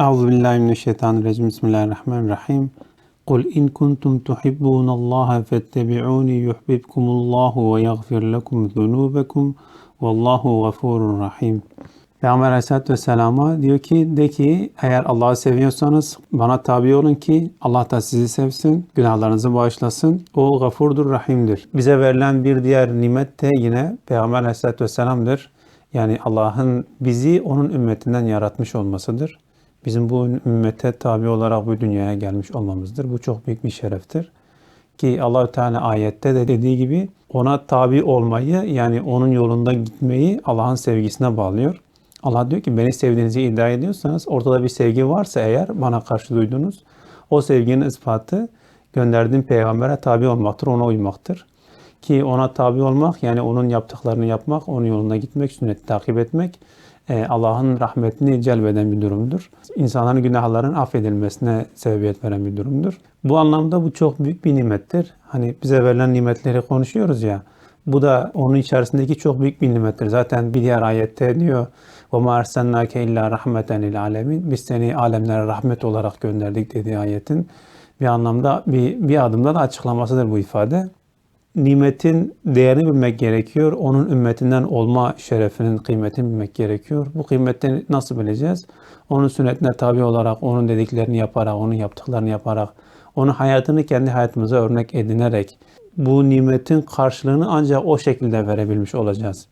Euzu billahi mineşşeytanirracim. Bismillahirrahmanirrahim. Kul in kuntum tuhibbunallaha fettebi'uni yuhibbukumullahu ve yaghfir lekum zunubekum vallahu gafurur rahim. Peygamber Aleyhisselatü Vesselam'a diyor ki de ki eğer Allah'ı seviyorsanız bana tabi olun ki Allah da sizi sevsin, günahlarınızı bağışlasın. O gafurdur, rahimdir. Bize verilen bir diğer nimet de yine Peygamber Aleyhisselatü Vesselam'dır. Yani Allah'ın bizi onun ümmetinden yaratmış olmasıdır. Bizim bu ümmete tabi olarak bu dünyaya gelmiş olmamızdır. Bu çok büyük bir şereftir. Ki Allahü Teala ayette de dediği gibi ona tabi olmayı yani onun yolunda gitmeyi Allah'ın sevgisine bağlıyor. Allah diyor ki beni sevdiğinizi iddia ediyorsanız ortada bir sevgi varsa eğer bana karşı duydunuz o sevginin ispatı gönderdiğim peygambere tabi olmaktır, ona uymaktır. Ki ona tabi olmak yani onun yaptıklarını yapmak, onun yolunda gitmek, sünneti takip etmek Allah'ın rahmetini celbeden bir durumdur. İnsanların günahlarının affedilmesine sebebiyet veren bir durumdur. Bu anlamda bu çok büyük bir nimettir. Hani bize verilen nimetleri konuşuyoruz ya. Bu da onun içerisindeki çok büyük bir nimettir. Zaten bir diğer ayette diyor وَمَا اَرْسَلْنَاكَ اِلَّا رَحْمَةً لِلْعَالَمِينَ Biz seni alemlere rahmet olarak gönderdik dediği ayetin bir anlamda bir, bir adımda da açıklamasıdır bu ifade. Nimetin değerini bilmek gerekiyor. Onun ümmetinden olma şerefinin kıymetini bilmek gerekiyor. Bu kıymetini nasıl bileceğiz? Onun sünnetine tabi olarak, onun dediklerini yaparak, onun yaptıklarını yaparak, onun hayatını kendi hayatımıza örnek edinerek bu nimetin karşılığını ancak o şekilde verebilmiş olacağız.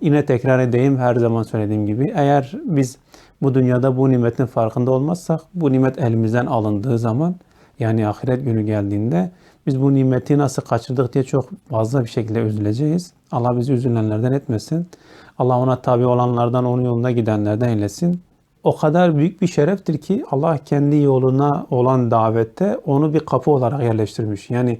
Yine tekrar edeyim her zaman söylediğim gibi eğer biz bu dünyada bu nimetin farkında olmazsak bu nimet elimizden alındığı zaman yani ahiret günü geldiğinde biz bu nimeti nasıl kaçırdık diye çok fazla bir şekilde üzüleceğiz. Allah bizi üzülenlerden etmesin. Allah ona tabi olanlardan, onun yolunda gidenlerden eylesin. O kadar büyük bir şereftir ki Allah kendi yoluna olan davette onu bir kapı olarak yerleştirmiş. Yani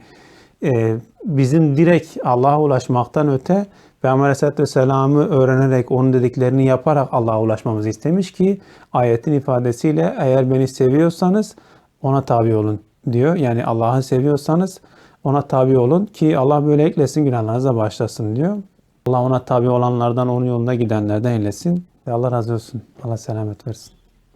e, bizim direkt Allah'a ulaşmaktan öte Peygamber Aleyhisselatü Vesselam'ı öğrenerek, onun dediklerini yaparak Allah'a ulaşmamızı istemiş ki ayetin ifadesiyle eğer beni seviyorsanız ona tabi olun diyor. Yani Allah'ı seviyorsanız ona tabi olun ki Allah böyle eklesin günahlarınıza başlasın diyor. Allah ona tabi olanlardan, onun yolunda gidenlerden eylesin. Allah razı olsun. Allah selamet versin.